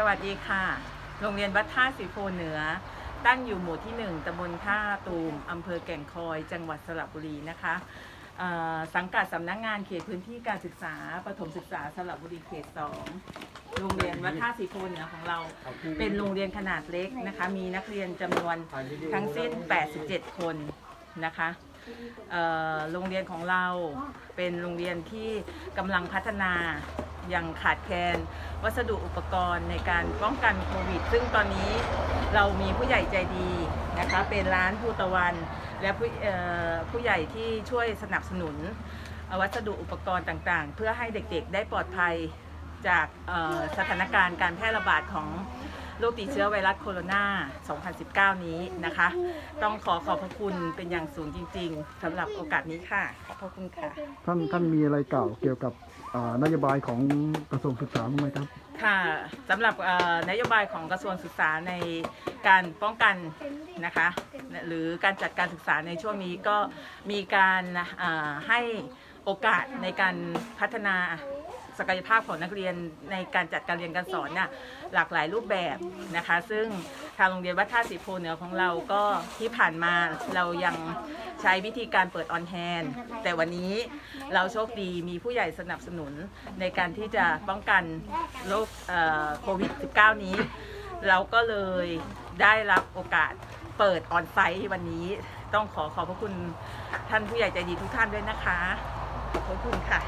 สวัสดีค่ะ โรงเรียนวัดท่าสีโพเหนือ ตั้งอยู่หมู่ที่ 1ตำบลท่าตูมอำเภอแก่งคอย จังหวัดสระบุรีนะคะสังกัดสำนักงานเขตพื้นที่การศึกษาประถมศึกษาสระบุรีเขต 2 โรงเรียนวัดท่าสีโพเหนือของเรา เป็นโรงเรียนขนาดเล็กนะคะ มีนักเรียนจำนวนทั้งสิ้น 87 คนนะคะโรงเรียนของเราเป็นโรงเรียนที่กำลังพัฒนา ย่างขาดแคลนวัสดุอุปกรณ์ในการป้องกันโควิด ซึ่งตอนนี้เรามีผู้ใหญ่ใจดีนะคะเป็นร้านภูตะวัน และผู้ผู้ใหญ่ที่ช่วยสนับสนุนวัสดุอุปกรณ์ต่างๆ เพื่อให้เด็กๆได้ปลอดภัยจากสถานการณ์การแพร่ระบาดของ โรคติดเชื้อไวรัสโคโรนา 2019 นี้นะคะ ต้องขอขอบพระคุณเป็นอย่างสูงจริง ๆสำหรับโอกาสนี้ค่ะ ขอบพระคุณค่ะ ท่านท่านมีอะไรกล่าวเกี่ยวกับอ่านโยบายของกระทรวงศึกษาบ้างไหมครับ ค่ะสำหรับเอ่อนโยบายของกระทรวงศึกษาในการป้องกันนะคะ หรือการจัดการศึกษาในช่วงนี้ก็มีการเอ่อให้ โอกาสในการพัฒนาศักยภาพของนักเรียนในการจัดการเรียนการสอนเนี่ยหลากหลายรูปแบบนะคะ ซึ่งทางโรงเรียนวัดท่าสีโพเหนือของเราก็ที่ผ่านมาเรายังใช้วิธีการเปิดออนแฮนแต่วันนี้เราโชคดีมีผู้ใหญ่สนับสนุนในการที่จะป้องกันโรคเอ่อโควิด -19 นี้ เราก็เลยได้รับโอกาสเปิดออนไซต์วันนี้ต้องขอขอบพระคุณท่านผู้ใหญ่ใจดีทุกท่านด้วยนะคะ ขอบพระคุณค่ะ